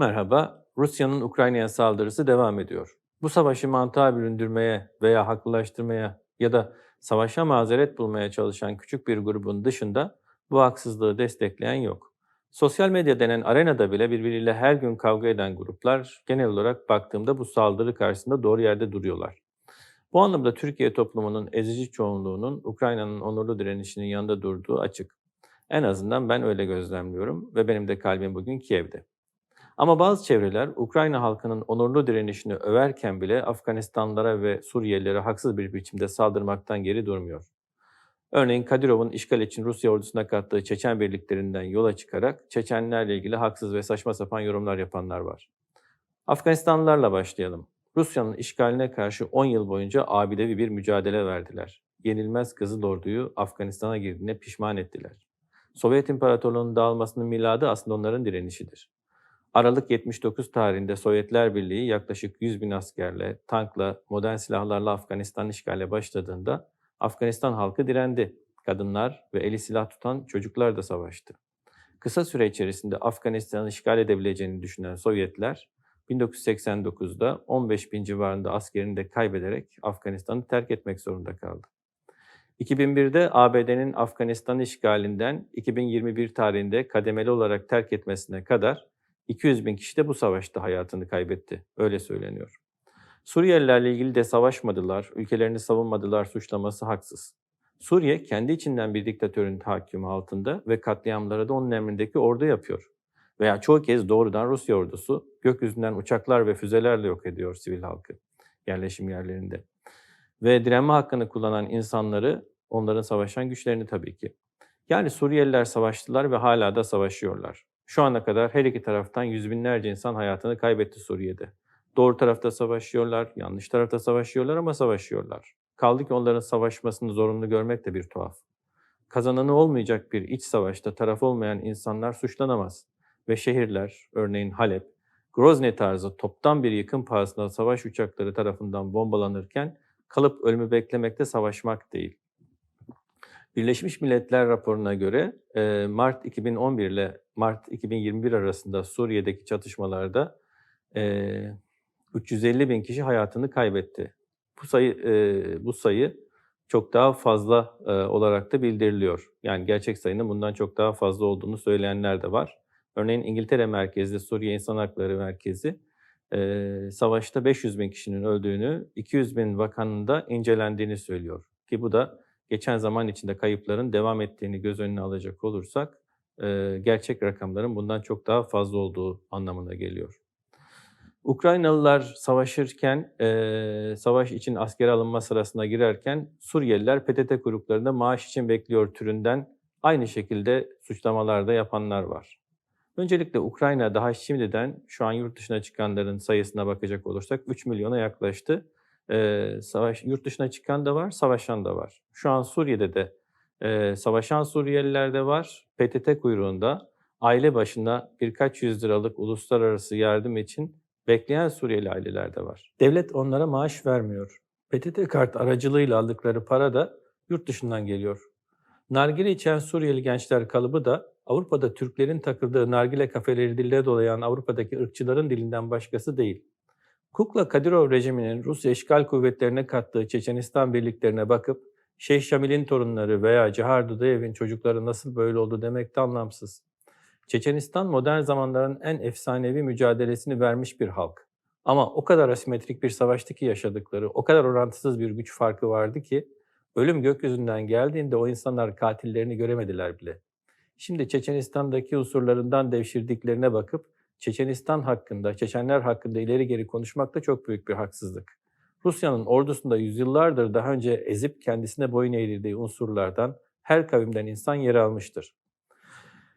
Merhaba, Rusya'nın Ukrayna'ya saldırısı devam ediyor. Bu savaşı mantığa büründürmeye veya haklılaştırmaya ya da savaşa mazeret bulmaya çalışan küçük bir grubun dışında bu haksızlığı destekleyen yok. Sosyal medya denen arenada bile birbiriyle her gün kavga eden gruplar genel olarak baktığımda bu saldırı karşısında doğru yerde duruyorlar. Bu anlamda Türkiye toplumunun ezici çoğunluğunun Ukrayna'nın onurlu direnişinin yanında durduğu açık. En azından ben öyle gözlemliyorum ve benim de kalbim bugün Kiev'de. Ama bazı çevreler Ukrayna halkının onurlu direnişini överken bile Afganistanlılara ve Suriyelilere haksız bir biçimde saldırmaktan geri durmuyor. Örneğin Kadirov'un işgal için Rusya ordusuna kattığı Çeçen birliklerinden yola çıkarak Çeçenlerle ilgili haksız ve saçma sapan yorumlar yapanlar var. Afganistanlılarla başlayalım. Rusya'nın işgaline karşı 10 yıl boyunca abidevi bir mücadele verdiler. Yenilmez Kızıl Ordu'yu Afganistan'a girdiğine pişman ettiler. Sovyet İmparatorluğu'nun dağılmasının miladı aslında onların direnişidir. Aralık 79 tarihinde Sovyetler Birliği yaklaşık 100 bin askerle, tankla, modern silahlarla Afganistan işgale başladığında Afganistan halkı direndi. Kadınlar ve eli silah tutan çocuklar da savaştı. Kısa süre içerisinde Afganistan'ı işgal edebileceğini düşünen Sovyetler 1989'da 15 bin civarında askerini de kaybederek Afganistan'ı terk etmek zorunda kaldı. 2001'de ABD'nin Afganistan işgalinden 2021 tarihinde kademeli olarak terk etmesine kadar 200 bin kişi de bu savaşta hayatını kaybetti. Öyle söyleniyor. Suriyelilerle ilgili de savaşmadılar, ülkelerini savunmadılar suçlaması haksız. Suriye kendi içinden bir diktatörün tahakkümü altında ve katliamları da onun emrindeki ordu yapıyor. Veya çoğu kez doğrudan Rusya ordusu gökyüzünden uçaklar ve füzelerle yok ediyor sivil halkı yerleşim yerlerinde. Ve direnme hakkını kullanan insanları, onların savaşan güçlerini tabii ki. Yani Suriyeliler savaştılar ve hala da savaşıyorlar. Şu ana kadar her iki taraftan yüz binlerce insan hayatını kaybetti Suriye'de. Doğru tarafta savaşıyorlar, yanlış tarafta savaşıyorlar ama savaşıyorlar. Kaldı ki onların savaşmasını zorunlu görmek de bir tuhaf. Kazananı olmayacak bir iç savaşta taraf olmayan insanlar suçlanamaz. Ve şehirler, örneğin Halep, Grozny tarzı toptan bir yıkım pahasına savaş uçakları tarafından bombalanırken kalıp ölümü beklemekte savaşmak değil. Birleşmiş Milletler raporuna göre Mart 2011 ile Mart 2021 arasında Suriye'deki çatışmalarda 350 bin kişi hayatını kaybetti. Bu sayı bu sayı çok daha fazla olarak da bildiriliyor. Yani gerçek sayının bundan çok daha fazla olduğunu söyleyenler de var. Örneğin İngiltere merkezli Suriye İnsan Hakları Merkezi savaşta 500 bin kişinin öldüğünü, 200 bin vakanın da incelendiğini söylüyor. Ki bu da geçen zaman içinde kayıpların devam ettiğini göz önüne alacak olursak gerçek rakamların bundan çok daha fazla olduğu anlamına geliyor. Ukraynalılar savaşırken, savaş için askere alınma sırasına girerken Suriyeliler PTT kuyruklarında maaş için bekliyor türünden aynı şekilde suçlamalar da yapanlar var. Öncelikle Ukrayna daha şimdiden şu an yurt dışına çıkanların sayısına bakacak olursak 3 milyona yaklaştı. Ee, savaş yurt dışına çıkan da var, savaşan da var. Şu an Suriye'de de e, savaşan Suriyeliler de var. PTT kuyruğunda aile başına birkaç yüz liralık uluslararası yardım için bekleyen Suriyeli aileler de var. Devlet onlara maaş vermiyor. PTT kart aracılığıyla aldıkları para da yurt dışından geliyor. Nargile içen Suriyeli gençler kalıbı da Avrupa'da Türklerin takıldığı nargile kafeleri dille dolayan Avrupa'daki ırkçıların dilinden başkası değil. Kukla Kadirov rejiminin Rusya işgal kuvvetlerine kattığı Çeçenistan birliklerine bakıp Şeyh Şamil'in torunları veya Cihar Dudayev'in çocukları nasıl böyle oldu demek de anlamsız. Çeçenistan modern zamanların en efsanevi mücadelesini vermiş bir halk. Ama o kadar asimetrik bir savaştı ki yaşadıkları, o kadar orantısız bir güç farkı vardı ki ölüm gökyüzünden geldiğinde o insanlar katillerini göremediler bile. Şimdi Çeçenistan'daki unsurlarından devşirdiklerine bakıp Çeçenistan hakkında, Çeçenler hakkında ileri geri konuşmak da çok büyük bir haksızlık. Rusya'nın ordusunda yüzyıllardır daha önce ezip kendisine boyun eğdirdiği unsurlardan her kavimden insan yer almıştır.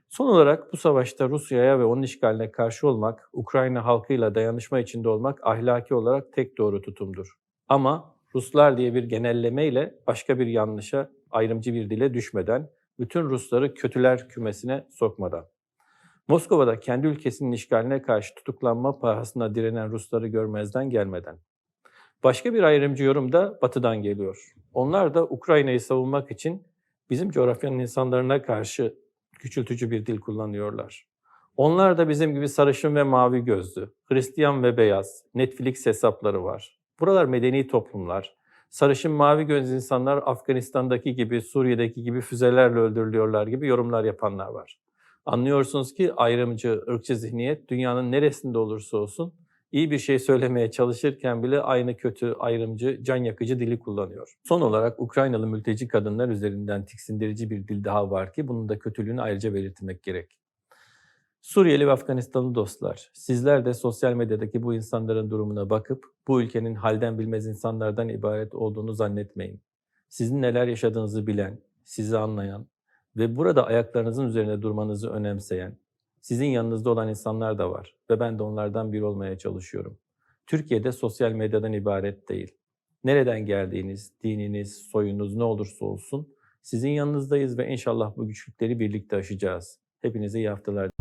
Son olarak bu savaşta Rusya'ya ve onun işgaline karşı olmak, Ukrayna halkıyla dayanışma içinde olmak ahlaki olarak tek doğru tutumdur. Ama Ruslar diye bir genellemeyle başka bir yanlışa, ayrımcı bir dile düşmeden, bütün Rusları kötüler kümesine sokmadan. Moskova'da kendi ülkesinin işgaline karşı tutuklanma pahasına direnen Rusları görmezden gelmeden. Başka bir ayrımcı yorum da Batı'dan geliyor. Onlar da Ukrayna'yı savunmak için bizim coğrafyanın insanlarına karşı küçültücü bir dil kullanıyorlar. Onlar da bizim gibi sarışın ve mavi gözlü, Hristiyan ve beyaz, Netflix hesapları var. Buralar medeni toplumlar. Sarışın mavi gözlü insanlar Afganistan'daki gibi, Suriye'deki gibi füzelerle öldürülüyorlar gibi yorumlar yapanlar var. Anlıyorsunuz ki ayrımcı, ırkçı zihniyet dünyanın neresinde olursa olsun iyi bir şey söylemeye çalışırken bile aynı kötü, ayrımcı, can yakıcı dili kullanıyor. Son olarak Ukraynalı mülteci kadınlar üzerinden tiksindirici bir dil daha var ki bunun da kötülüğünü ayrıca belirtmek gerek. Suriyeli ve Afganistanlı dostlar, sizler de sosyal medyadaki bu insanların durumuna bakıp bu ülkenin halden bilmez insanlardan ibaret olduğunu zannetmeyin. Sizin neler yaşadığınızı bilen, sizi anlayan ve burada ayaklarınızın üzerine durmanızı önemseyen, sizin yanınızda olan insanlar da var ve ben de onlardan biri olmaya çalışıyorum. Türkiye'de sosyal medyadan ibaret değil. Nereden geldiğiniz, dininiz, soyunuz ne olursa olsun sizin yanınızdayız ve inşallah bu güçlükleri birlikte aşacağız. Hepinize iyi haftalar.